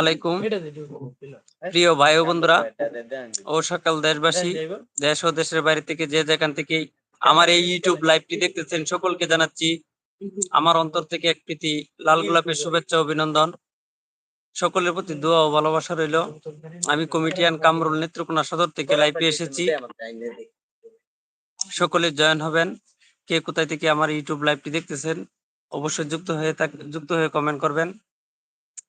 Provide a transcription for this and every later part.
আলাইকুম প্রিয় ভাই বন্ধুরা, ও সকল দেশবাসী, দেশ ও দেশের বাইরে থেকে যে যেখান থেকে আমার এই ইউটিউব লাইভটি দেখতেছেন, সকলকে জানাচ্ছি আমার অন্তর থেকে এক প্রীতি, লাল গোলাপের শুভেচ্ছা, অভিনন্দন। সকলের প্রতি দোয়া ও ভালোবাসা রইল। আমি কমিটিয়ান কামরুল নেত্রকোনা সদর থেকে লাইভে এসেছি। সকলে জয়েন হবেন। কে কোথায় থেকে আমার ইউটিউব লাইভটি দেখতেছেন, অবশ্যই যুক্ত হয়ে যুক্ত হয়ে কমেন্ট করবেন।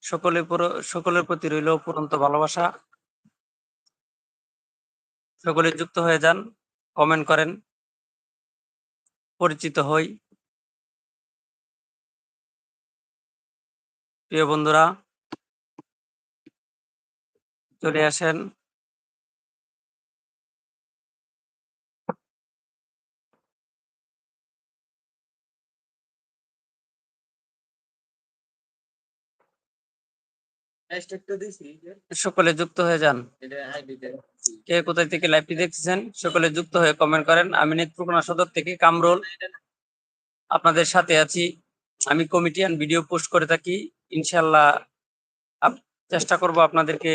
সকলের সকলের প্রতি রইল পুরন্ত ভালোবাসা। সকলে যুক্ত হয়ে যান কমেন্ট করেন, পরিচিত হই। প্রিয় বন্ধুরা, চলে আসেন। সকলে যুক্ত হয়ে যান। কে কোথায় থেকে লাইভটি দেখতেছেন সকলে যুক্ত হয়ে কমেন্ট করেন। আমি নেত্রকোনা সদর থেকে কামরুল। আপনাদের সাথে আছি। আমি কমিটিয়ান ভিডিও পোস্ট করে থাকি। ইনশাল্লাহ চেষ্টা করব আপনাদেরকে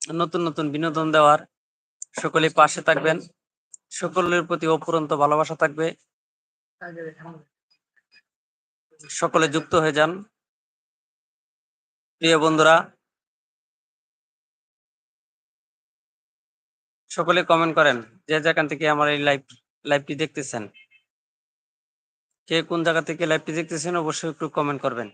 নতুন নতুন বিনোদন দেওয়ার। সকলে পাশে থাকবেন। সকলের প্রতি অপুরন্ত ভালোবাসা থাকবে। সকলে যুক্ত হয়ে যান। প্রিয় বন্ধুরা সকলে কমেন্ট করেন যে যেখান থেকে আমার এই লাইভ লাইভটি দেখতেছেন। কে কোন জায়গা থেকে লাইভটি দেখতেছেন অবশ্যই একটু কমেন্ট করবেন।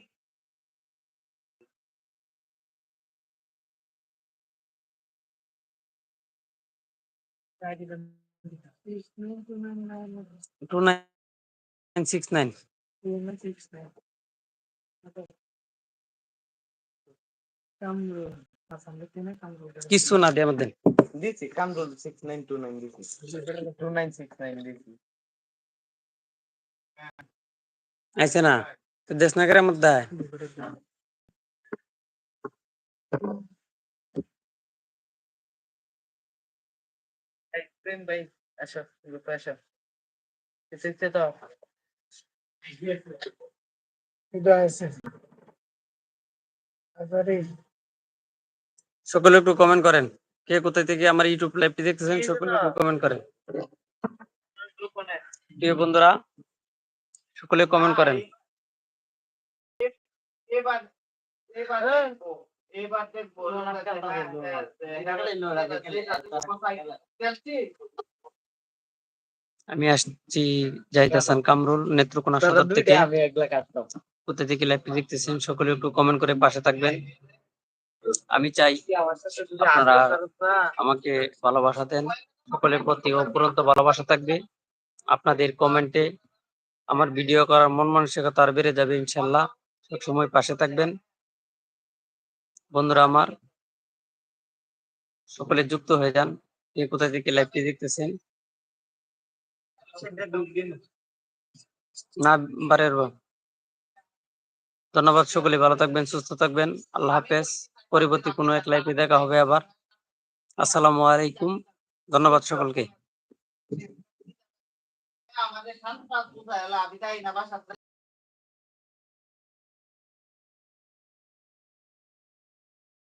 টু নাইন সিক্স নাইন কিছু না দিয়ে আমাদের দিছি Kamrul six nine two nine দিছি টু নাইন সিক্স নাইন দিছি আইছে না তো দেশনাগরের মধ্যে প্রেম ভাই আসো গ্রুপে আসো তো সকলে একটু কমেন্ট করেন। কে কোথায় থেকে আমার ইউটিউব লাইভটি দেখতেছেন সকলে কমেন্ট করেন। প্রিয় বন্ধুরা সকলে কমেন্ট করেন। এবার এবার এবার দেখব। আমি আসছি জাহিদ হাসান কামরুল নেত্রকোনা সদর থেকে। আমি একলা কাটতাম কোথা থেকে লাইভটি দেখতেছেন সকলে একটু কমেন্ট করে পাশে থাকবেন। আমি চাই আপনারা আমাকে ভালোবাসা দেন। সকলের প্রতি অপুরন্ত ভালোবাসা থাকবে। আপনাদের কমেন্টে আমার ভিডিও করার মন মানসিকতা আর বেড়ে যাবে ইনশাল্লাহ। সবসময় পাশে থাকবেন। বন্ধুরা আমার সকলে যুক্ত হয়ে যান। কে কোথায় থেকে লাইভটি দেখতেছেন? না বারের ধন্যবাদ সকলে ভালো থাকবেন সুস্থ থাকবেন। আল্লাহ হাফেজ। পরবর্তী কোনো এক লাইভে দেখা হবে আবার। আসসালামু আলাইকুম। ধন্যবাদ সকলকে।